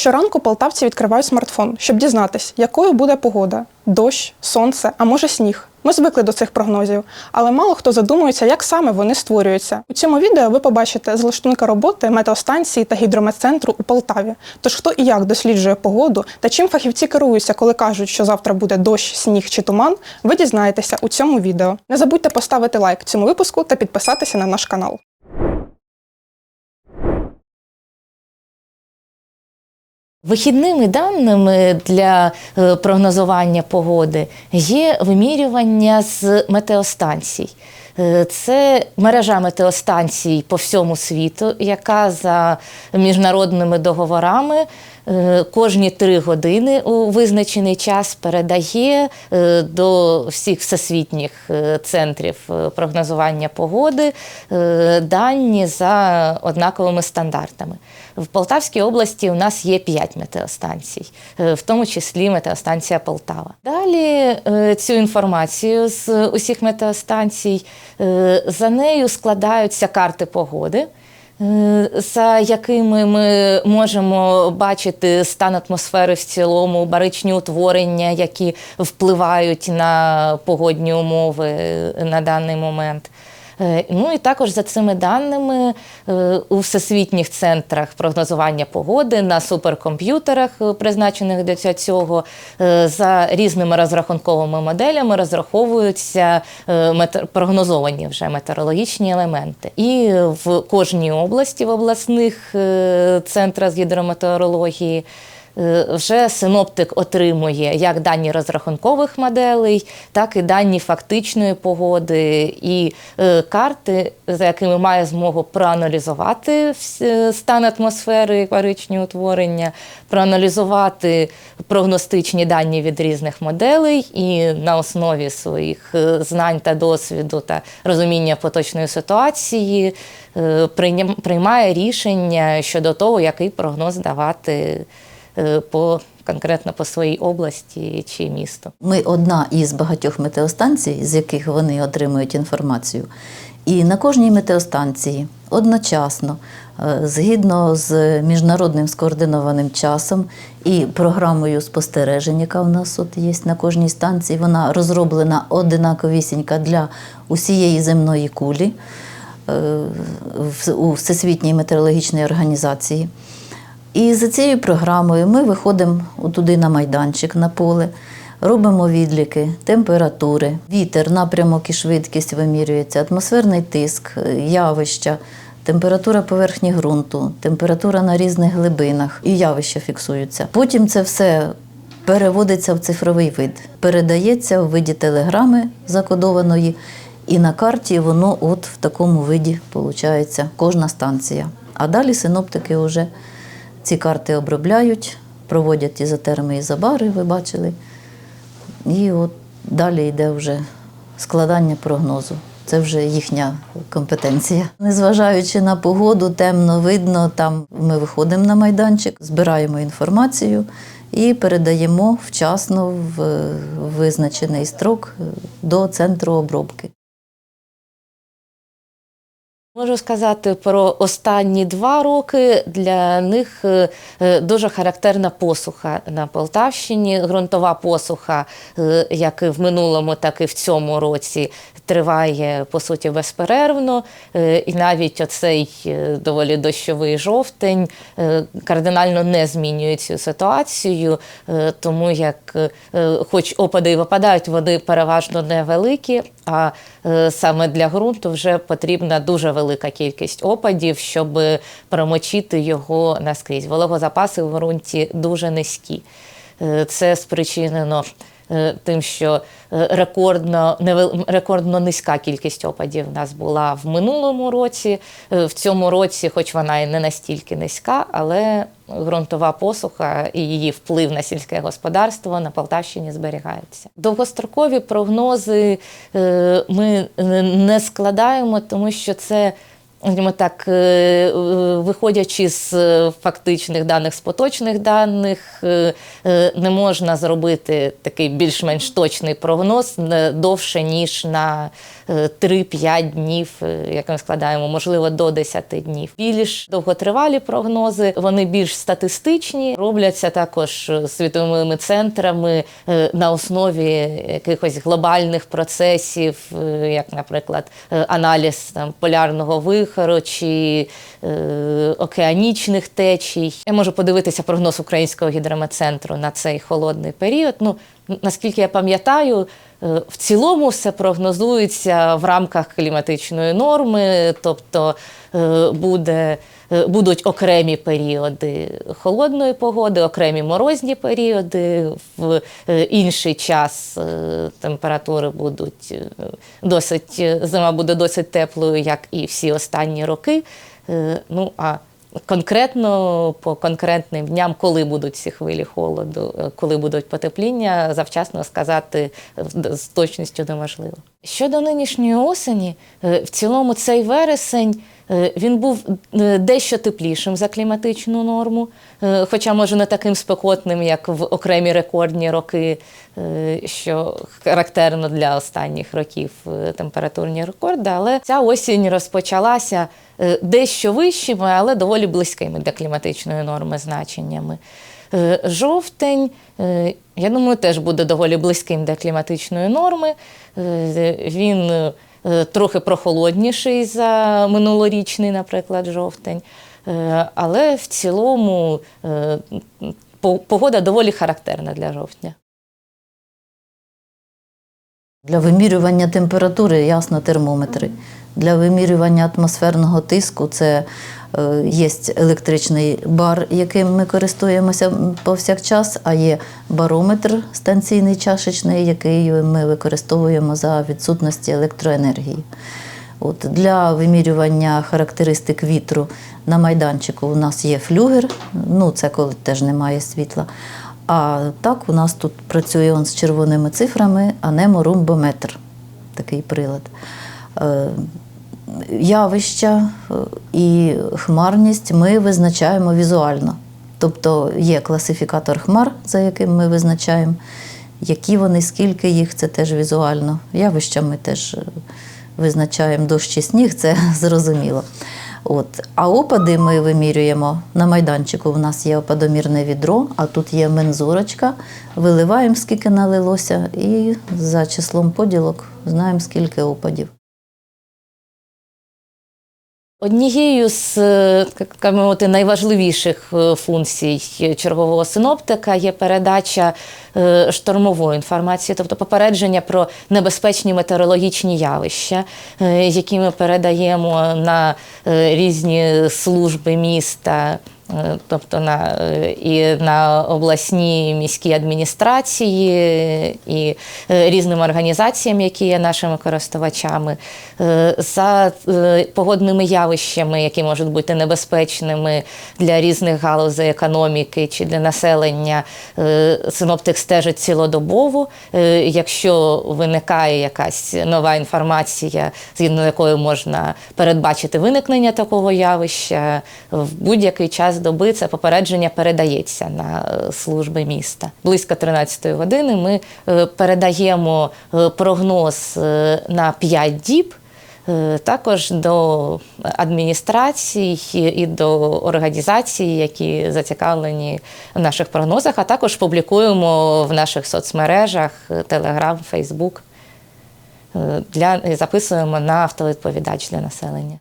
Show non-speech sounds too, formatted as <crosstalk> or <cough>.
Щоранку полтавці відкривають смартфон, щоб дізнатись, якою буде погода: дощ, сонце, а може сніг. Ми звикли до цих прогнозів, але мало хто задумується, як саме вони створюються. У цьому відео ви побачите з лаштунка роботи метеостанції та гідрометцентру у Полтаві. Тож хто і як досліджує погоду та чим фахівці керуються, коли кажуть, що завтра буде дощ, сніг чи туман, ви дізнаєтеся у цьому відео. Не забудьте поставити лайк цьому випуску та підписатися на наш канал. Вихідними даними для е, прогнозування погоди є вимірювання з метеостанцій. Е, Це мережа метеостанцій по всьому світу, яка за міжнародними договорами е, кожні три години у визначений час передає е, до всіх всесвітніх центрів прогнозування погоди дані за однаковими стандартами. В Полтавській області у нас є 5 метеостанцій, в тому числі метеостанція Полтава. Далі цю інформацію з усіх метеостанцій за нею складаються карти погоди. е, За якими ми можемо бачити стан атмосфери в цілому, баричні утворення, які впливають на погодні умови е, на даний момент. Е, Ну і також за цими даними е, у всесвітніх центрах прогнозування погоди на суперкомп'ютерах, е, призначених для цього, за різними розрахунковими моделями розраховуються прогнозовані вже метеорологічні елементи. І в кожній області, в обласних центрах з гідрометеорології. Е, Вже синоптик отримує як дані розрахункових моделей, так і дані фактичної погоди. І е, карти, за якими має змогу проаналізувати е, стан атмосфери, паричні утворення, проаналізувати прогностичні дані від різних моделей і на основі своїх знань та досвіду та розуміння поточної ситуації приймає рішення щодо того, який прогноз давати по конкретно по своїй області чи місту. Ми одна із багатьох метеостанцій, з яких вони отримують інформацію. І на кожній метеостанції одночасно, е, згідно з міжнародним скоординованим часом і програмою спостережень, яка у нас от є на кожній станції, вона розроблена одинаковісінька для усієї земної кулі е, у Всесвітній метеорологічній організації. І за цією програмою ми виходимо туди на майданчик, на поле, робимо відліки, температури, вітер, напрямок і швидкість вимірюється, атмосферний тиск, явища, температура поверхні ґрунту, температура на різних глибинах і явища фіксуються. Потім це все переводиться в цифровий вид, передається в виді телеграми закодованої, і на карті воно от в такому виді виходить кожна станція. А далі синоптики вже ці карти обробляють, проводять ізотерми і забари, ви бачили. І от далі йде вже складання прогнозу. Це вже їхня компетенція. Незважаючи на погоду, темно видно, там ми виходимо на майданчик, збираємо інформацію і передаємо вчасно в визначений строк до центру обробки. Можу сказати про останні два роки. Для них е, е, дуже характерна посуха на Полтавщині. Ґрунтова посуха, е, як і в минулому, так і в цьому році, триває по суті безперервно. І навіть оцей доволі дощовий жовтень кардинально не змінює цю ситуацію, тому як, хоч опади і випадають, води переважно невеликі, а е, саме для ґрунту вже потрібна дуже велика кількість опадів, щоб промочити його наскрізь. Вологозапаси в ґрунті дуже низькі. Е, Це спричинено тим, що е, рекордно, рекордно низька кількість опадів у нас була в минулому році. Е, В цьому році, хоч вона і не настільки низька, але ґрунтова посуха і її вплив на сільське господарство на Полтавщині зберігається. Довгострокові прогнози е, ми не складаємо, тому що це скажімо так, е, е, виходячи з е, фактичних даних, з поточних даних, не можна зробити такий більш-менш точний прогноз довше, ніж на е, 3-5 днів, як ми складаємо, можливо, до 10 днів. Більш довготривалі прогнози, вони більш статистичні, робляться також світовими центрами на основі якихось глобальних процесів, як, наприклад, аналіз там, полярного вихору чи е, океанічних течій. Я можу подивитися прогноз Українського гідрометцентру на цей холодний період. Ну, наскільки я пам'ятаю, в цілому все прогнозується в рамках кліматичної норми, тобто е, буде, е, будуть окремі періоди холодної погоди, окремі морозні періоди. В е, інший час е, температури будуть е, досить, е, зима буде досить теплою, як і всі останні роки. Е, Ну а конкретно по конкретним дням, коли будуть ці хвилі холоду, е, коли будуть потепління, завчасно сказати е, з точністю неможливо. Щодо нинішньої осені, е, в цілому цей вересень. е, Він був е, дещо теплішим за кліматичну норму, хоча, може, не таким спекотним, як в окремі рекордні роки, що характерно для останніх років температурні рекорди. Але ця осінь розпочалася дещо вищими, але доволі близькими для кліматичної норми значеннями. Е, Жовтень, е, я думаю, теж буде доволі близьким до кліматичної норми. Е, Він трохи прохолодніший за минулорічний, наприклад, жовтень. Але в цілому погода доволі характерна для жовтня. Для вимірювання температури, ясно, термометри. Для вимірювання атмосферного тиску це є електричний бар, яким ми користуємося повсякчас, а є барометр станційний чашечний, який ми використовуємо за відсутності електроенергії. От для вимірювання характеристик вітру на майданчику у нас є флюгер, ну це коли теж немає світла. А так у нас тут працює он з червоними цифрами анеморумбометр, такий прилад. Явища е, і хмарність ми визначаємо візуально. Тобто є класифікатор хмар, за яким ми визначаємо, які вони, скільки їх, це теж візуально. Явища ми теж е, визначаємо дощ і сніг, це <laughs> зрозуміло. От. А опади ми вимірюємо на майданчику. У нас є опадомірне відро, а тут є мензурочка. Виливаємо, скільки налилося, і за числом поділок знаємо, скільки опадів. Однією з е, мовити, найважливіших е, функцій чергового синоптика є передача е, штормової інформації, тобто попередження про небезпечні метеорологічні явища, які ми передаємо на різні служби міста. Е, Тобто на, е, і на обласні міські адміністрації, і е, різним організаціям, які є нашими користувачами, за погодними явищами, які можуть бути небезпечними для різних галузей економіки чи для населення. Синоптик стежить цілодобово. Якщо виникає якась нова інформація, згідно якої можна передбачити виникнення такого явища, в будь-який час доби це попередження передається на е, служби міста. Близько 13 години ми е, передаємо е, прогноз на 5 діб. Також до адміністрацій і до організацій, які зацікавлені в наших прогнозах, а також публікуємо в наших соцмережах Facebook. Е, Для записуємо на автовідповідач для населення.